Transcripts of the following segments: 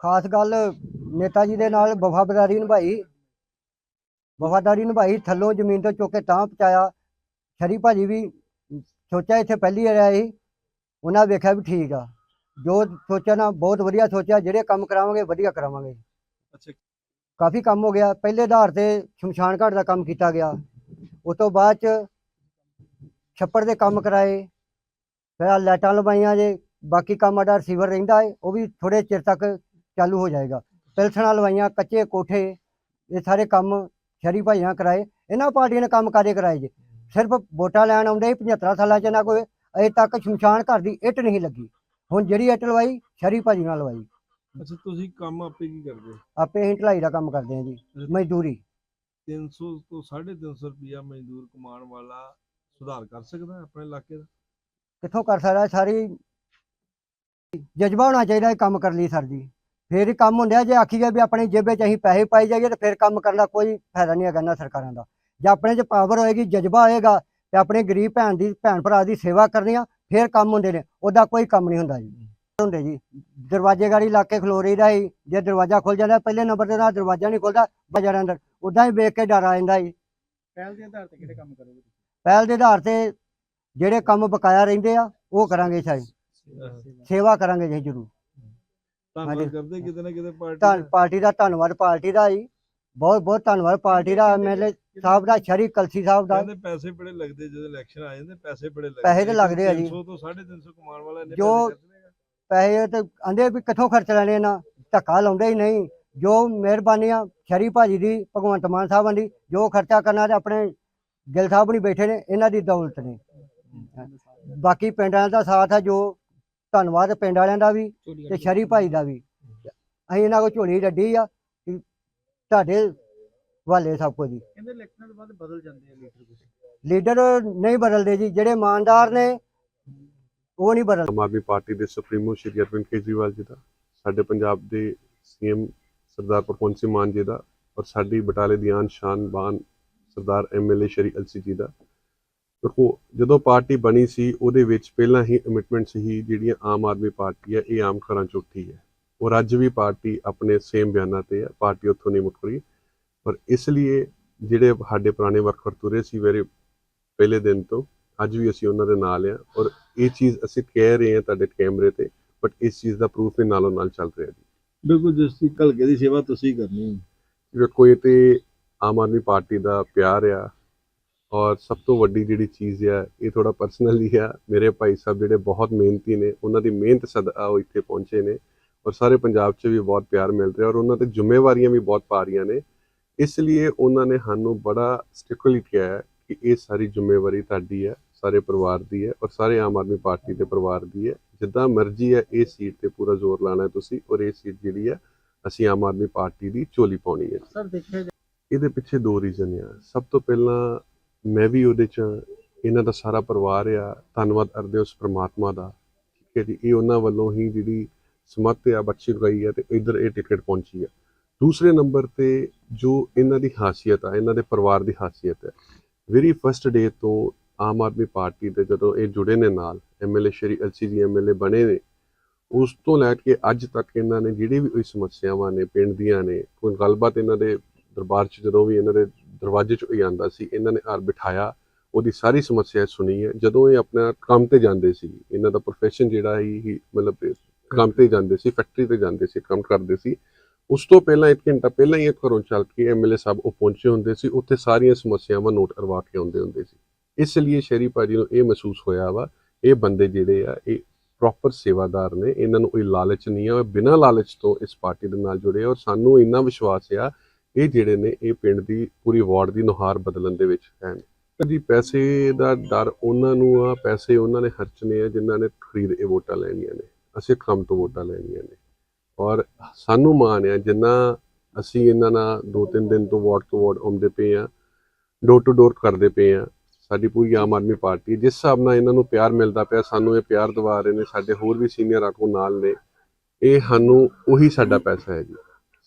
ਖਾਸ ਗੱਲ ਨੇਤਾ ਜੀ ਦੇ ਨਾਲ ਵਫਾਦਾਰੀ ਨਿਭਾਈ। ਵਫਾਦਾਰੀ ਨਿਭਾਈ ਥੱਲੋਂ ਜ਼ਮੀਨ ਤੋਂ ਚੁੱਕ ਕੇ ਤਾਂ ਪਹੁੰਚਾਇਆ। ਸ਼ਰੀ ਭਾਜੀ ਵੀ ਸੋਚਿਆ ਇੱਥੇ ਪਹਿਲੀ ਵਾਰ ਆਏ ਸੀ। ਉਹਨਾਂ ਵੇਖਿਆ ਵੀ ਠੀਕ ਆ। ਜੋ ਸੋਚਿਆ ਨਾ ਬਹੁਤ ਵਧੀਆ ਸੋਚਿਆ ਜਿਹੜੇ ਕੰਮ ਕਰਾਵਾਂਗੇ ਵਧੀਆ ਕਰਾਵਾਂਗੇ। ਅੱਛਾ। ਕਾਫੀ ਕੰਮ ਹੋ ਗਿਆ। ਪਹਿਲੇ ਆਧਾਰ ਤੇ ਸ਼ਮਸ਼ਾਨ ਘਾਟ ਦਾ ਕੰਮ ਕੀਤਾ ਗਿਆ। ਉਸ ਤੋਂ ਬਾਅਦ ਚ ਛੱਪੜ ਦੇ ਕੰਮ ਕਰਾਏ। ਫਿਰ ਆਹ ਲਾਈਟਾਂ ਲਵਾਈਆਂ ਜੇ। ਬਾਕੀ ਕੰਮ ਸਾਡਾ ਰਿਸੀਵਰ ਰਹਿੰਦਾ ਹੈ ਉਹ ਵੀ ਥੋੜੇ ਚਿਰ ਤੱਕ ਚਾਲੂ ਹੋ ਜਾਏਗਾ। ਪਿਲਸਣਾ ਲਵਾਈਆਂ ਕੱਚੇ ਕੋਠੇ ਇਹ ਸਾਰੇ ਕੰਮ ਸ਼ਰੀ ਭਾਈਆਂ ਕਰਾਏ। ਇਹਨਾਂ ਪਾਰਟੀਆਂ ਨੇ ਕੰਮ ਕਾਰੇ ਕਰਾਏ ਜੇ? ਸਿਰਫ ਵੋਟਾਂ ਲੈਣ ਆਉਂਦੇ ਸੀ 75 ਸਾਲਾਂ ਚ ਨਾ ਕੋਈ ਅਜੇ ਤੱਕ ਸ਼ਮਸ਼ਾਨ ਘਰ ਦੀ ਇੱਟ ਨਹੀਂ ਲੱਗੀ। ਹੁਣ ਜਿਹੜੀ ਇੱਟ ਲਵਾਈ ਸ਼ਰੀ ਭਾਜੀ ਨਾਲ ਲਵਾਈ। ਅੱਛਾ ਤੁਸੀਂ ਕੰਮ ਆਪੇ ਕੀ ਕਰਦੇ? ਆਪੇ ਅਸੀਂ ਢਲਾਈ ਦਾ ਕੰਮ ਕਰਦੇ ਹਾਂ ਜੀ ਮਜ਼ਦੂਰੀ। 300 ਤੋਂ 350 ਰੁਪਿਆ ਮਜ਼ਦੂਰ ਕਮਾਉਣ ਵਾਲਾ ਸੁਧਾਰ ਕਰ ਸਕਦਾ ਆਪਣੇ ਇਲਾਕੇ ਦਾ? ਕਿੱਥੋਂ ਕਰ ਸਕਦਾ? ਸਾਰੀ ਜਜ਼ਬਾ ਹੋਣਾ ਚਾਹੀਦਾ ਇਹ ਕੰਮ ਕਰਨ ਲਈ ਸਰ ਜੀ। ਫੇਰ ਹੀ ਕੰਮ ਹੁੰਦਾ ਜੇ ਆਖੀਏ ਵੀ ਆਪਣੀ ਜੇਬੇ 'ਚ ਅਸੀਂ ਪੈਸੇ ਪਾਈ ਜਾਈਏ ਤੇ ਫਿਰ ਕੰਮ ਕਰਨ ਦਾ ਕੋਈ ਫਾਇਦਾ ਨਹੀਂ ਹੈਗਾ ਨਾ ਸਰਕਾਰਾਂ ਦਾ। ਜੇ ਆਪਣੇ 'ਚ ਪਾਵਰ ਹੋਏਗੀ ਜਜ਼ਬਾ ਹੋਏਗਾ ਤੇ ਆਪਣੇ ਗਰੀਬ ਭੈਣ ਦੀ ਭੈਣ ਭਰਾ ਦੀ ਸੇਵਾ ਕਰਨੀ ਆ ਫੇਰ ਕੰਮ ਹੁੰਦੇ ਨੇ ਉਹਦਾ ਕੋਈ ਕੰਮ ਨਹੀਂ ਹੁੰਦਾ ਜੀ। ਹੁੰਦੇ ਜੀ। ਦਰਵਾਜ਼ੇ ਗਾੜੀ ਲਾ ਕੇ ਖਲੋ ਰਹੀਦਾ ਸੀ ਜੇ ਦਰਵਾਜ਼ਾ ਖੁੱਲ ਜਾਂਦਾ ਪਹਿਲੇ ਨੰਬਰ ਤੇ ਨਾਲ ਦਰਵਾਜ਼ਾ ਨਹੀਂ ਖੁੱਲਦਾ ਬਾਜ਼ਾਰਾਂ ਅੰਦਰ। ਉਦਾਂ ਹੀ ਵੇਖ ਕੇ ਡਰ ਆ ਜਾਂਦਾ ਜੀ। ਪਹਿਲ ਦੇ ਆਧਾਰ ਤੇ ਕਿਹੜੇ ਕੰਮ ਕਰੋਗੇ ਪਹਿਲ ਦੇ ਆਧਾਰ ਤੇ ਜਿਹੜੇ ਕੰਮ ਬਕਾਇਆ ਰਹਿੰਦੇ ਆ ਉਹ ਕਰਾਂਗੇ ਸ਼ਾਇਦ ਸੇਵਾ। ਕਰਾਂਗੇ ਜੀ ਜ਼ਰੂਰ। ਧੰਨਵਾਦ ਹਾਂਜੀ। ਕਰਦੇ ਕਿਤੇ ਨਾ ਕਿਤੇ ਪਾਰਟੀ ਧੰਨ ਦਾ। ਪਾਰਟੀ ਦਾ ਧੰਨਵਾਦ ਪਾਰਟੀ ਦਾ ਜੀ ਬਹੁਤ ਬਹੁਤ ਧੰਨਵਾਦ ਪਾਰਟੀ ਦਾ ਐਮਐਲਏ ਸਾਹਿਬ ਦਾ ਸ਼ਰੀ ਕਲਸੀ ਸਾਹਿਬ ਦਾ ਕਹਿੰਦੇ ਪੈਸੇ ਬੜੇ ਲੱਗਦੇ ਜਦੋਂ ਇਲੈਕਸ਼ਨ ਆ ਜਾਂਦੇ ਪੈਸੇ ਬੜੇ ਲੱਗਦੇ ਪੈਸੇ ਤਾਂ ਲੱਗਦੇ ਆ ਜੀ। 300 ਤੋਂ 350 ਕਮਾਉਣ ਵਾਲਾ ਇੰਨੇ ਜੋ- ਪੈਸੇ ਖਰਚ ਲਏਗਾ। ਪੈਸੇ ਤੇ ਆਂਦੇ ਵੀ ਕਿੱਥੋਂ ਖਰਚ ਲੈਣੇ ਨਾ ਧੱਕਾ ਲਾਉਂਦੇ ਹੀ ਨਹੀਂ ਜੋ ਮਿਹਰਬਾਨੀ ਆ ਸ਼ਰੀ ਭਾਜੀ ਦੀ ਭਗਵੰਤ ਮਾਨ ਸਾਹਿਬਾਂ ਦੀ ਜੋ ਖਰਚਾ ਕਰਨਾ ਤੇ ਆਪਣੇ ਗਿਲ ਸਾਹਿਬ ਨਹੀਂ ਬੈਠੇ ਨੇ ਇਹਨਾਂ ਦੀ ਦੌਲਤ ਨੇ ਬਾਕੀ ਪਿੰਡ ਦਾ ਸਾਥ ਆ ਜੋ ਧੰਨਵਾਦ ਪਿੰਡ ਵਾਲਿਆਂ ਦਾ ਵੀ ਤੇ ਸ਼ਰੀ ਭਾਈ ਦਾ ਵੀ। ਅਸੀਂ ਇਹਨਾਂ ਕੋਲ ਝੋਲੀ ਡੱਡੀ ਆ ਕਿ ਤੁਹਾਡੇ ਹਵਾਲੇ ਸਭ ਕੁਝ ਜੀ। ਕਹਿੰਦੇ ਇਲੈਕਸ਼ਨਾਂ ਤੋਂ ਬਾਅਦ ਬਦਲ ਜਾਂਦੇ ਆ ਲੀਡਰ ਕੁਝ ਲੀਡਰ ਨਹੀਂ ਬਦਲਦੇ ਜੀ ਜਿਹੜੇ ਇਮਾਨਦਾਰ ਨੇ ਉਹ ਨਹੀਂ ਬਦਲ ਆਮ ਆਦਮੀ ਪਾਰਟੀ ਦੇ ਸੁਪਰੀਮੋ ਸ਼੍ਰੀ ਅਰਵਿੰਦ ਕੇਜਰੀਵਾਲ ਜੀ ਦਾ ਸਾਡੇ ਪੰਜਾਬ ਦੇ ਸੀਐਮ ਸਰਦਾਰ ਸਿੰਘ ਮਾਨ ਜੀ ਦਾ ਔਰ ਸਾਡੀ ਬਟਾਲੇ ਦੀ ਆਨ ਸ਼ਾਨ ਬਾਨ ਸਰਦਾਰ ਐਮਐਲਏ ਸ਼੍ਰੀ ਅਲਸੀ ਜੀ ਦਾ। ਦੇਖੋ ਜਦੋਂ ਪਾਰਟੀ ਬਣੀ ਸੀ ਉਹਦੇ ਵਿੱਚ ਪਹਿਲਾਂ ਹੀ ਕਮਿਟਮੈਂਟ ਸੀ ਜਿਹੜੀਆਂ ਆਮ ਆਦਮੀ ਪਾਰਟੀ ਹੈ ਇਹ ਆਮ ਘਰਾਂ ਚ ਉੱਠੀ ਹੈ। ਔਰ ਅੱਜ ਵੀ ਪਾਰਟੀ ਆਪਣੇ ਸੇਮ ਬਿਆਨਾਂ ਤੇ ਹੈ। ਪਾਰਟੀ ਉੱਥੋਂ ਨਹੀਂ ਮੁੱਕ ਰਹੀ। ਪਰ ਇਸ ਲਈ ਜਿਹੜੇ ਸਾਡੇ ਪੁਰਾਣੇ ਵਰਕਰ ਤੁਰੇ ਸੀ ਮੇਰੇ ਪਹਿਲੇ ਦਿਨ ਤੋਂ ਅੱਜ ਵੀ ਅਸੀਂ ਉਹਨਾਂ ਦੇ ਨਾਲ ਆ ਔਰ ਇਹ ਚੀਜ਼ ਅਸੀਂ ਕਹਿ ਰਹੇ ਹਾਂ ਤੁਹਾਡੇ ਕੈਮਰੇ ਤੇ ਬਟ ਇਸ ਚੀਜ਼ ਦਾ ਪ੍ਰੂਫ ਵੀ ਨਾਲੋਂ ਨਾਲ ਚੱਲ ਰਿਹਾ ਜੀ। ਬਿਲਕੁਲ ਜਿਸ ਦੀ ਘਲਕੇ ਦੀ ਸੇਵਾ ਤੁਸੀਂ ਕਰਨੀ ਹੈ। ਇਹ ਤੇ ਆਮ ਆਦਮੀ ਪਾਰਟੀ ਦਾ ਪਿਆਰ ਆ। ਔਰ ਸਭ ਤੋਂ ਵੱਡੀ ਜਿਹੜੀ ਚੀਜ਼ ਆ ਇਹ ਥੋੜਾ ਪਰਸਨਲੀ ਆ। ਮੇਰੇ ਭਾਈ ਸਾਹਿਬ ਜਿਹੜੇ ਬਹੁਤ ਮਿਹਨਤੀ ਨੇ ਉਹਨਾਂ ਦੀ ਮਿਹਨਤ ਸਦਕਾ ਉਹ ਇੱਥੇ ਪਹੁੰਚੇ ਨੇ ਔਰ ਸਾਰੇ ਪੰਜਾਬ 'ਚ ਵੀ ਬਹੁਤ ਪਿਆਰ ਮਿਲ ਰਿਹਾ ਔਰ ਉਹਨਾਂ ਤੇ ਜ਼ਿੰਮੇਵਾਰੀਆਂ ਵੀ ਬਹੁਤ ਪਾ ਰਹੀਆਂ ਨੇ। ਇਸ ਲਈ ਉਹਨਾਂ ਨੇ ਸਾਨੂੰ ਬੜਾ ਸਟ੍ਰਿਕਟਲੀ ਕਿਹਾ ਹੈ ਕਿ ਇਹ ਸਾਰੀ ਜ਼ਿੰਮੇਵਾਰੀ ਤੁਹਾਡੀ ਹੈ ਸਾਰੇ ਪਰਿਵਾਰ ਦੀ ਹੈ ਔਰ ਸਾਰੇ ਆਮ ਆਦਮੀ ਪਾਰਟੀ ਦੇ ਪਰਿਵਾਰ ਦੀ ਹੈ। ਜਿੱਦਾਂ ਮਰਜ਼ੀ ਹੈ ਇਹ ਸੀਟ ਤੇ ਪੂਰਾ ਜ਼ੋਰ ਲਾਣਾ ਹੈ ਤੁਸੀਂ ਔਰ ਇਹ ਸੀਟ ਜਿਹੜੀ ਹੈ ਅਸੀਂ ਆਮ ਆਦਮੀ ਪਾਰਟੀ ਦੀ ਝੋਲੀ ਪਾਉਣੀ ਹੈ। ਸਰ ਦੇਖਿਆ ਜਾ- ਇਹਦੇ ਪਿੱਛੇ ਦੋ ਰੀਜ਼ਨ ਆ। ਸਭ ਤੋਂ ਪਹਿਲਾਂ ਮੈਂ ਵੀ ਉਹਦੇ ਚ ਇਹਨਾਂ ਦਾ ਸਾਰਾ ਪਰਿਵਾਰ ਆ। ਧੰਨਵਾਦ ਕਰਦੇ ਉਸ ਪ੍ਰਮਾਤਮਾ ਦਾ। ਠੀਕ ਹੈ ਜੀ, ਇਹ ਉਹਨਾਂ ਵੱਲੋਂ ਹੀ ਜਿਹੜੀ ਸਮੱਤ ਆ ਬੱਚੀ ਗਈ ਹੈ ਤੇ ਇੱਧਰ ਇਹ ਟਿਕਟ ਪਹੁੰਚੀ ਆ ਦੂਸਰੇ ਨੰਬਰ ਤੇ ਜੋ ਇਹਨਾਂ ਦੀ ਖਾਸੀਅਤ ਆ, ਇਹਨਾਂ ਦੇ ਪਰਿਵਾਰ ਦੀ ਖਾਸੀਅਤ ਹੈ। ਵੈਰੀ ਫਸਟ ਡੇ ਤੋਂ ਆਮ ਆਦਮੀ ਪਾਰਟੀ ਦੇ ਜਦੋਂ ਇਹ ਜੁੜੇ ਨੇ ਨਾਲ ਐਮਐਲਏ ਸ਼੍ਰੀ ਅਲਸੀ ਜੀ ਐਮਐਲਏ ਬਣੇ ਨੇ, ਉਸ ਤੋਂ ਲੈ ਕੇ ਅੱਜ ਤੱਕ ਇਹਨਾਂ ਨੇ ਜਿਹੜੀ ਵੀ ਕੋਈ ਸਮੱਸਿਆਵਾਂ ਨੇ, ਪਿੰਡ ਦੀਆਂ ਨੇ, ਕੋਈ ਗੱਲਬਾਤ ਇਹਨਾਂ ਦੇ ਦਰਬਾਰ 'ਚ ਜਦੋਂ ਵੀ ਇਹਨਾਂ ਦੇ ਦਰਵਾਜ਼ੇ 'ਚ ਕੋਈ ਆਂਦਾ ਸੀ, ਇਹਨਾਂ ਨੇ ਆਰ ਬਿਠਾਇਆ, ਉਹਦੀ ਸਾਰੀ ਸਮੱਸਿਆ ਸੁਣੀ ਹੈ। ਜਦੋਂ ਇਹ ਆਪਣਾ ਕੰਮ ਤੇ ਜਾਂਦੇ ਸੀ, ਇਹਨਾਂ ਦਾ profession ਜਿਹੜਾ ਹੀ ਮਤਲਬ ਕੰਮ ਤੇ ਜਾਂਦੇ ਸੀ ਫੈਕਟਰੀ ਤੇ ਜਾਂਦੇ ਸੀ, ਕੰਮ ਕਰਦੇ ਸੀ। ਉਸ ਤੋਂ ਪਹਿਲਾਂ ਇੱਕ ਘੰਟਾ ਪਹਿਲਾਂ ਹੀ ਇਹ ਘਰੋਂ ਚੱਲ ਕੇ ਐਮਐਲਏ ਸਾਹਿਬ ਉਹ ਪਹੁੰਚੇ ਹੁੰਦੇ ਸੀ, ਉੱਥੇ ਸਾਰੀਆਂ ਸਮੱਸਿਆਵਾਂ ਨੋਟ ਕਰਵਾ ਕੇ ਆਉਂਦੇ ਹੁੰਦੇ ਸੀ। ਇਸ ਲਈ ਸ਼ਰੀ ਭਾਜੀ ਨੂੰ ਇਹ ਮਹਿਸੂਸ ਹੋਇਆ ਵਾ, ਇਹ ਬੰਦੇ ਜਿਹੜੇ ਆ, ਇਹ ਪ੍ਰੋਪਰ ਸੇਵਾਦਾਰ ਨੇ, ਇਹਨਾਂ ਨੂੰ ਕੋਈ ਲਾਲਚ ਨਹੀਂ ਆ, ਬਿਨਾਂ ਲਾਲਚ ਤੋਂ ਇਸ ਪਾਰਟੀ ਦੇ ਨਾਲ ਜੁੜੇ ਔਰ ਸਾਨੂੰ ਇੰਨਾ ਵਿਸ਼ਵਾਸ ਆ ਇਹ ਜਿਹੜੇ ਨੇ, ਇਹ ਪਿੰਡ ਦੀ ਪੂਰੀ ਵਾਰਡ ਦੀ ਨੁਹਾਰ ਬਦਲਣ ਦੇ ਵਿੱਚ ਹਨ ਕਦੀ ਪੈਸੇ ਦਾ ਡਰ ਉਹਨਾਂ ਨੂੰ ਆ, ਪੈਸੇ ਉਹਨਾਂ ਨੇ ਖਰਚਣੇ ਆ ਜਿਨ੍ਹਾਂ ਨੇ ਖਰੀਦ ਇਹ ਵੋਟਾਂ ਲੈਣੀਆਂ ਨੇ। ਅਸੀਂ ਕੰਮ ਤੋਂ ਵੋਟਾਂ ਲੈਣੀਆਂ ਨੇ। ਔਰ ਸਾਨੂੰ ਮਾਣ ਆ, ਜਿੰਨਾ ਅਸੀਂ ਇਹਨਾਂ ਨਾਲ ਦੋ ਤਿੰਨ ਦਿਨ ਤੋਂ ਵਾਰਡ ਤੋਂ ਵਾਰਡ ਆਉਂਦੇ ਪਏ ਆ ਡੋਰ ਟੂ ਡੋਰ ਕਰਦੇ ਪਏ ਆ, ਸਾਡੀ ਪੂਰੀ ਆਮ ਆਦਮੀ ਪਾਰਟੀ, ਜਿਸ ਹਿਸਾਬ ਨਾਲ ਇਹਨਾਂ ਨੂੰ ਪਿਆਰ ਮਿਲਦਾ ਪਿਆ, ਸਾਨੂੰ ਇਹ ਪਿਆਰ ਦਵਾ ਰਹੇ ਨੇ, ਸਾਡੇ ਹੋਰ ਵੀ ਸੀਨੀਅਰ ਆਗੂ ਨਾਲ ਨੇ, ਇਹ ਸਾਨੂੰ ਉਹੀ ਸਾਡਾ ਪੈਸਾ ਹੈ ਜੀ।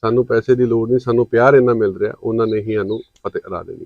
ਸਾਨੂੰ ਪੈਸੇ ਦੀ ਲੋੜ ਨਹੀਂ, ਸਾਨੂੰ ਪਿਆਰ ਇੰਨਾ ਮਿਲ ਰਿਹਾ, ਉਹਨਾਂ ਨੇ ਹੀ ਸਾਨੂੰ ਫਤਿਹ ਕਰਾ ਦੇਣੀ